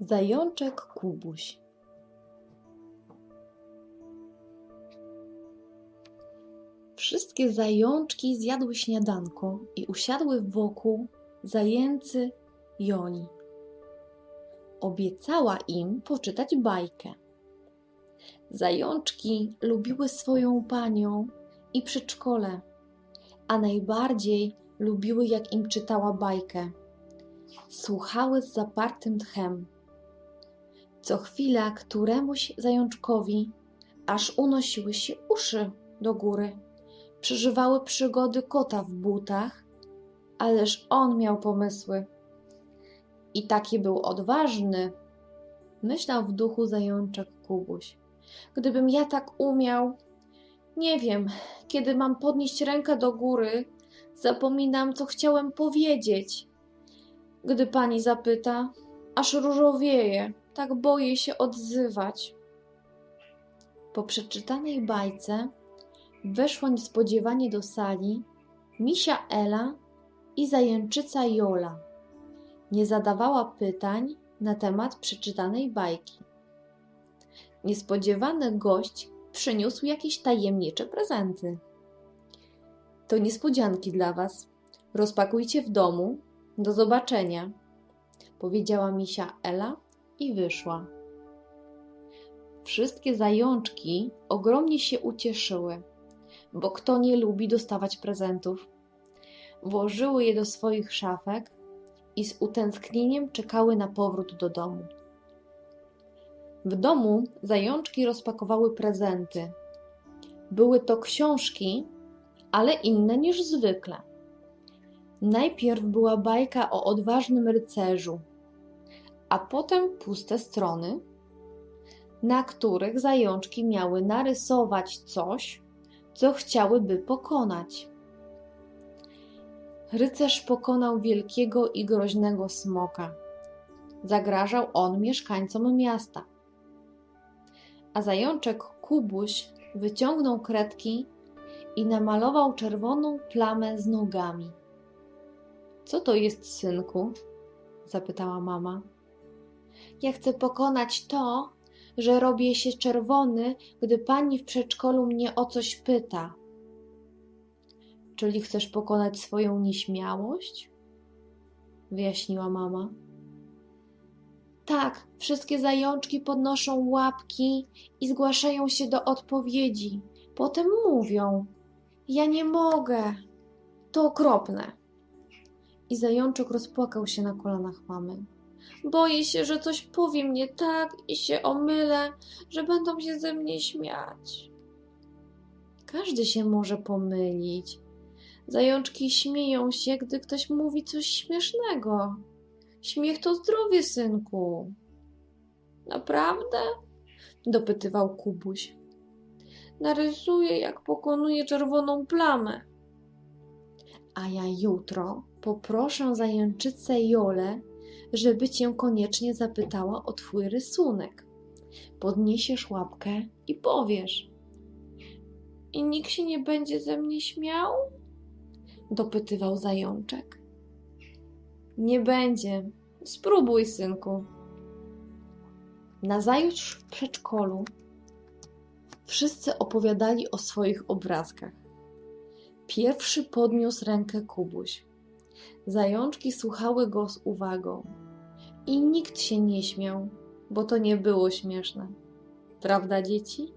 Zajączek Kubuś Wszystkie zajączki zjadły śniadanko i usiadły wokół zajęcy Joni. Obiecała im poczytać bajkę. Zajączki lubiły swoją panią i przedszkole, a najbardziej lubiły, jak im czytała bajkę. Słuchały z zapartym tchem. Co chwila któremuś zajączkowi aż unosiły się uszy do góry. Przeżywały przygody kota w butach, ależ on miał pomysły. I taki był odważny, myślał w duchu zajączek Kubuś. Gdybym ja tak umiał, nie wiem, kiedy mam podnieść rękę do góry, zapominam, co chciałem powiedzieć. Gdy pani zapyta, aż różowieje, tak boję się odzywać. Po przeczytanej bajce weszła niespodziewanie do sali misia Ela i zajęczyca Jola. Nie zadawała pytań na temat przeczytanej bajki. Niespodziewany gość przyniósł jakieś tajemnicze prezenty. To niespodzianki dla was. Rozpakujcie w domu. Do zobaczenia, powiedziała misia Ela i wyszła. Wszystkie zajączki ogromnie się ucieszyły, bo kto nie lubi dostawać prezentów? Włożyły je do swoich szafek i z utęsknieniem czekały na powrót do domu. W domu zajączki rozpakowały prezenty. Były to książki, ale inne niż zwykle. Najpierw była bajka o odważnym rycerzu, a potem puste strony, na których zajączki miały narysować coś, co chciałyby pokonać. Rycerz pokonał wielkiego i groźnego smoka. Zagrażał on mieszkańcom miasta. A zajączek Kubuś wyciągnął kredki i namalował czerwoną plamę z nogami. Co to jest, synku? zapytała mama. Ja chcę pokonać to, że robię się czerwony, gdy pani w przedszkolu mnie o coś pyta. Czyli chcesz pokonać swoją nieśmiałość? wyjaśniła mama. Tak, wszystkie zajączki podnoszą łapki i zgłaszają się do odpowiedzi. Potem mówią: Ja nie mogę. To okropne. I zajączek rozpłakał się na kolanach mamy. Boję się, że coś powiem nie tak i się omylę, że będą się ze mnie śmiać. Każdy się może pomylić. Zajączki śmieją się, gdy ktoś mówi coś śmiesznego. Śmiech to zdrowie, synku. Naprawdę? dopytywał Kubuś. Narysuję, jak pokonuję czerwoną plamę. A ja jutro poproszę zajęczycę Jolę, żeby cię koniecznie zapytała o twój rysunek. Podniesiesz łapkę i powiesz. I nikt się nie będzie ze mnie śmiał? dopytywał zajączek. Nie będzie. Spróbuj, synku. Nazajutrz w przedszkolu wszyscy opowiadali o swoich obrazkach. Pierwszy podniósł rękę Kubuś. Zajączki słuchały go z uwagą i nikt się nie śmiał, bo to nie było śmieszne. Prawda, dzieci?